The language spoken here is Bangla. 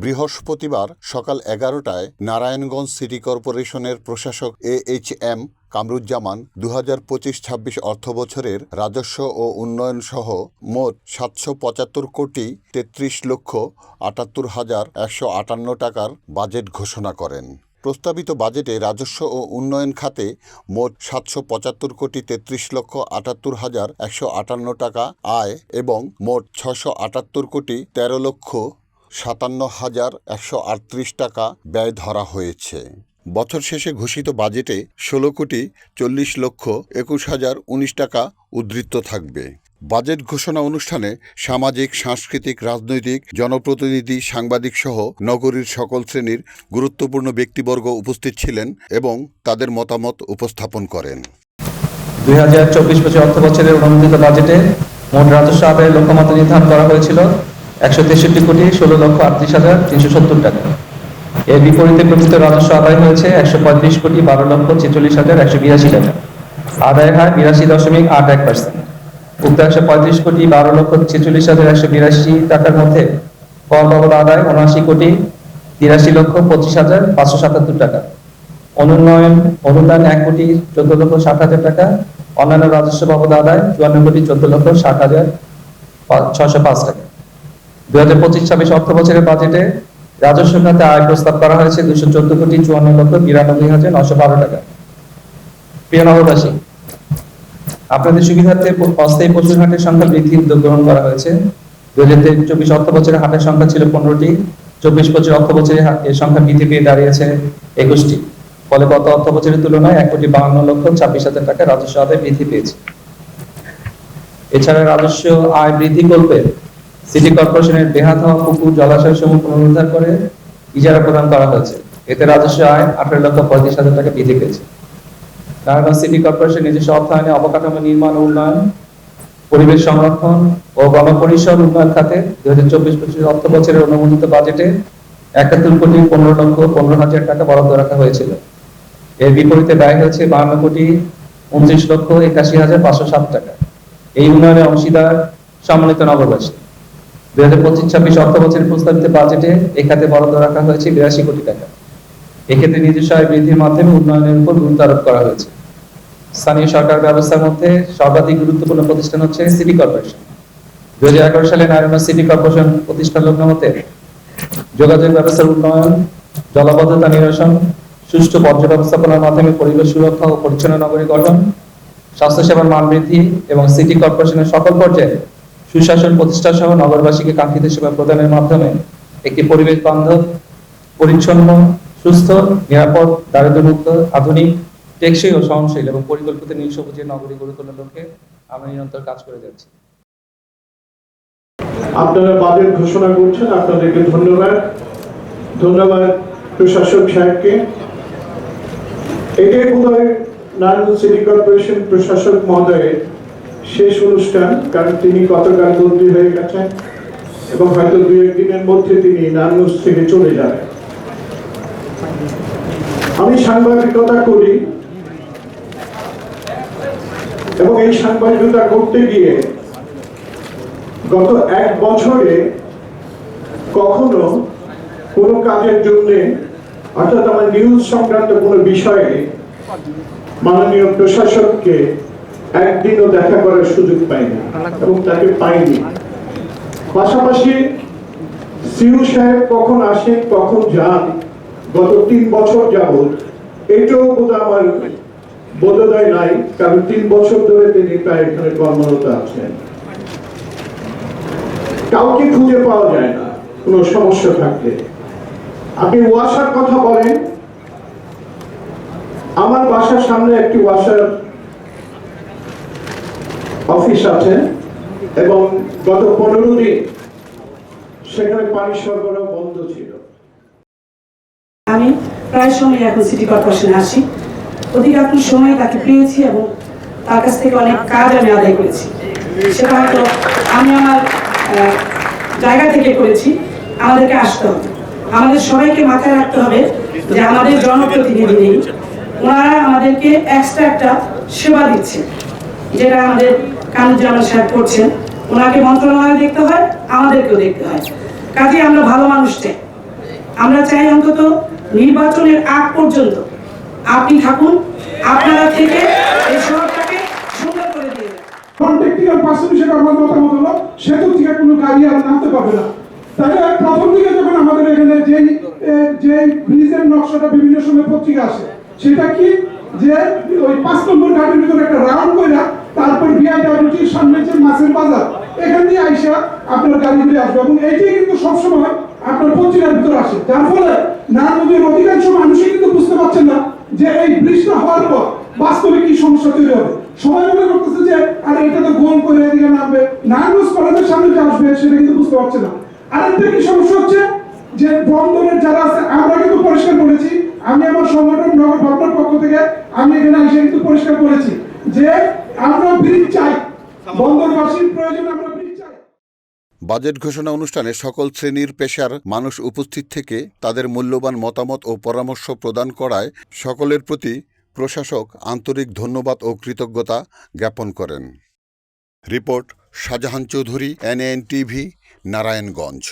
বৃহস্পতিবার সকাল এগারোটায় নারায়ণগঞ্জ সিটি কর্পোরেশনের প্রশাসক এ এইচ এম কামরুজ্জামান দু হাজার পঁচিশ ছাব্বিশ অর্থবছরের রাজস্ব ও উন্নয়ন সহ মোট সাতশো পঁচাত্তর কোটি তেত্রিশ লক্ষ আটাত্তর হাজার একশো আটান্ন টাকার বাজেট ঘোষণা করেন। প্রস্তাবিত বাজেটে রাজস্ব ও উন্নয়ন খাতে মোট সাতশো পঁচাত্তর কোটি তেত্রিশ লক্ষ আটাত্তর হাজার একশো আটান্ন টাকা আয় এবং মোট ছশো আটাত্তর কোটি তেরো লক্ষ সাতান্ন হাজার একশো আটত্রিশ টাকা ব্যয় ধরা হয়েছে। বছর শেষে ঘোষিত বাজেটে ষোলো কোটি চল্লিশ লক্ষ একুশ হাজার উনিশ টাকা উদ্ধৃত থাকবে। বাজেট ঘোষণা অনুষ্ঠানে সামাজিক, সাংস্কৃতিক, রাজনৈতিক, জনপ্রতিনিধি, সাংবাদিক সহ নগরীর সকল শ্রেণির গুরুত্বপূর্ণ ব্যক্তিবর্গ উপস্থিত ছিলেন এবং তাদের মতামত উপস্থাপন করেন। দুই হাজার চব্বিশ পঁচিশ অর্থ বছরের অনুমোদিত বাজেটে মোট রাজস্ব আদায়ের লক্ষ্যমাত্রা নির্ধারণ করা হয়েছিল একশো তেষট্টি কোটি ষোলো লক্ষ আটত্রিশ হাজার তিনশো সত্তর টাকা। এর বিপরীতে প্রকৃত রাজস্ব আদায় হয়েছে একশো পঁয়ত্রিশ কোটি বারো লক্ষ ছেচল্লিশ হাজার একশো বিরাশি টাকা। আদায় হার বিরাশি দশমিক আট এক পার্সেন্ট। উক্ত একশো পঁয়ত্রিশ কোটি বারো লক্ষ ছেচল্লিশ হাজার একশো বিরাশি টাকার মধ্যে কর বাবদ আদায় উনআশি কোটি তিরাশি লক্ষ পঁচিশ হাজার পাঁচশো সাতাত্তর টাকা। অনুন্নয়ন, অনুদান এক কোটি চোদ্দ লক্ষ ষাট হাজার টাকা। অন্যান্য রাজস্ব বাবদ আদায় চুয়ান্ন কোটি চোদ্দ লক্ষ ষাট হাজার ছশো পাঁচ টাকা। দুই হাজার পঁচিশ ছাব্বিশ অর্থ বছরের বাজেটে রাজস্ব খাতে আয় প্রস্তাব করা হয়েছে দুশো চোদ্দ কোটি চুয়ান্ন লক্ষ বিরানব্বই হাজার নশো বারো টাকা। প্রিয় নগরবাসী, আপনাদের সুবিধার্থে অস্থায়ী পশুর হাটের সংখ্যা বৃদ্ধির উদ্যোগ গ্রহণ করা হয়েছে। হাজার চব্বিশ অর্থ বছরে হাটের সংখ্যা ছিল পনেরোটি। চব্বিশ পঁচিশ অর্থ বছরে এর সংখ্যা বৃদ্ধি পেয়ে দাঁড়িয়েছে একুশটি। ফলে গত অর্থ বছরের তুলনায় এক কোটি বাহান্ন লক্ষ ছাব্বিশ হাজার টাকা রাজস্ব আদায় বৃদ্ধি পেয়েছে। এছাড়া রাজস্ব আয় বৃদ্ধি করবে সিটি কর্পোরেশনের বেহাত হওয়া পুকুর জলাশয় সমূহ পুনরুদ্ধার করে ইজারা প্রদান করা হয়েছে। এতে রাজস্ব আয় আঠারো লক্ষ পঁয়ত্রিশ হাজার টাকা বৃদ্ধি পেয়েছে। নারায়ণগঞ্জ সিটি কর্পোরেশন নিজস্ব অর্থায়নে অবকাঠামো নির্মাণ উন্নয়ন, পরিবেশ সংরক্ষণ ও গণপরিসর উন্নয়ন খাতে দুই হাজার চব্বিশ পঁচিশ অর্থ বছরের অনুমোদিত বাজেটে একাত্তর কোটি পনেরো লক্ষ পনেরো হাজার টাকা বরাদ্দ রাখা হয়েছিল। এর বিপরীতে ব্যয় হয়েছে বাহান্ন কোটি উনত্রিশ লক্ষ একাশি হাজার পাঁচশো সাত টাকা। এই উন্নয়নের অংশীদার সম্মানিত নগরবাসী। দুই হাজার পঁচিশ, ছাব্বিশ অর্থ বছরের প্রস্তাবিত বাজেটে এ বরাদ্দ রাখা হয়েছে বিরাশি কোটি টাকা। এক্ষেত্রে নিজস্ব আয় বৃদ্ধির মাধ্যমে উন্নয়নের উপর গুরুত্ব আরোপ করা হয়েছে। স্থানীয় সরকার ব্যবস্থার মধ্যে সর্বাধিক গুরুত্বপূর্ণ প্রতিষ্ঠান হচ্ছে সিটি কর্পোরেশন। দুই হাজার এগারো সালে নারায়ণগঞ্জ সিটি কর্পোরেশন প্রতিষ্ঠান লগ্ন হতে যোগাযোগ ব্যবস্থার উন্নয়ন, জলবদ্ধতা নিরসন, সুষ্ঠু বর্জ্য ব্যবস্থাপনার মাধ্যমে পরিবেশ সুরক্ষা ও পরিচ্ছন্ন নগরী গঠন, স্বাস্থ্যসেবার মান বৃদ্ধি এবং সিটি কর্পোরেশনের সকল পর্যায়ে সুশাসন প্রতিষ্ঠা সহ নগরবাসীকে কাঙ্ক্ষিত সেবা প্রদানের মাধ্যমে একটি পরিবেশ বান্ধব পরিচ্ছন্ন, সুস্থ, নিরাপদ, দারিদ্র্যমুক্ত, আধুনিক, টেকসই ও সহনশীল এবং পরিকল্পিত নীল সবুজের নগরী গড়ে তোলার লক্ষ্যে আমরা নিরন্তর কাজ করে যাচ্ছি। আপনারা বাজেট ঘোষণা করছেন, আপনাদেরকে ধন্যবাদ। ধন্যবাদ প্রশাসক সাহেবকে। এটাই বোধহয় নারায়ণগঞ্জ সিটি কর্পোরেশন প্রশাসক মহোদয়ের শেষ অনুষ্ঠান, কারণ তিনি গতকাল মন্ত্রী হয়ে গেছেন এবং হয়তো দু একদিনের মধ্যে তিনি নারায়ণগঞ্জ থেকে চলে যাবেন। আমি সাংবাদিকতা করি এবং এই সাংবাদিকতা করতে গিয়ে গত এক বছরে কখনো কোনো কাজের জন্য, অর্থাৎ আমার নিউজ সংক্রান্ত কোনো বিষয়ে মাননীয় প্রশাসককে একদিনও দেখা করার সুযোগ পাইনি এবং তাকে পাইনি। পাশাপাশি সিউ সাহেব কখন আসেন, কখন যান, গত তিন বছর যাবৎ এটাও বোধ আমার বোধোদয় নাই, কারণ তিন বছর ধরে তিনি প্রায় এখানে কর্মরত আছেন। কাউকে খুঁজে পাওয়া যায় না, কোনো সমস্যা থাকলে। আপনি ওয়াসার কথা বলেন। আমার বাসার সামনে একটি ওয়াসার অফিস আছে এবং গত পনেরো দিন সেখানে পানি সরবরাহ বন্ধ ছিল। আমি প্রায় সময় এখন সিটি কর্পোরেশনে আসি অধিকাংশ সময় তাকে পেয়েছি এবং তার কাছ থেকে অনেক কাজ আমি আদায় করেছি। সেটা হয়তো আমি আমার জায়গা থেকে করেছি। আমাদেরকে আসতে হবে। আমাদের সবাইকে মাথায় রাখতে হবে যে আমাদের জনপ্রতিনিধি নেই। ওনারা আমাদেরকে এক্সট্রা একটা সেবা দিচ্ছে। যেটা আমাদের কানুজ্জামান সাহেব করছেন, ওনাকে মন্ত্রণালয় দেখতে হয়, আমাদেরকেও দেখতে হয়। কাজে আমরা ভালো মানুষ চাই। আমরা চাই অন্তত নির্বাচনের আগ পর্যন্ত আপনি থাকুন, আপনারা থেকে এই শহরটাকে সুন্দর করে দিয়ে টেকনিক্যাল পার্সন হিসেবে আমার মতামত হলো, সেতু থেকে কোনো গাড়ি আর নামতে পারবে না। তাহলে প্রথম দিকে যখন আমাদের এখানে যেই যে ব্রিজের নকশাটা বিভিন্ন সময় পত্রিকা আসে, সেটা কি? যে ওই পাঁচ নম্বর গাড়ির ভিতরে একটা রাউন্ড কইরা তারপর বিআইডব্লিউটির সামনে যে মাছের বাজার, এখান দিয়ে আইসা আপনার গাড়িগুলি আসবে এবং এইটাই কিন্তু সবসময় আপনার পত্রিকার ভিতরে আসে। যার ফলে নারায়ণগঞ্জের অধিকাংশ মানুষই কিন্তু বুঝতে পারছেন না যে এই ব্রিজটা হওয়ার পর বাস্তবে কি সমস্যা তৈরি হবে। সবাই মনে করতেছে যে, আরে এটা তো গোল করে এদিকে নামবে। নারায়ণগঞ্জ কলেজের সামনে যে আসবে, সেটা কিন্তু বুঝতে পারছে না। আরেকটা কি সমস্যা হচ্ছে যে, বন্দরের যারা আছে, আমরা কিন্তু পরিষ্কার করেছি আমি আমার সংগঠন নগর ভাবনার পক্ষ থেকে আমি এখানে এসে কিন্তু পরিষ্কার করেছি যে আমরা ব্রিজ চাই। প্রয়োজনে, আমরা ব্রিজ চাই। বাজেট ঘোষণা অনুষ্ঠানে সকল শ্রেণির পেশার মানুষ উপস্থিত থেকে তাদের মূল্যবান মতামত ও পরামর্শ প্রদান করায় সকলের প্রতি প্রশাসক আন্তরিক ধন্যবাদ ও কৃতজ্ঞতা জ্ঞাপন করেন। Report Shahjahan Chowdhury NN TV Narayanganj.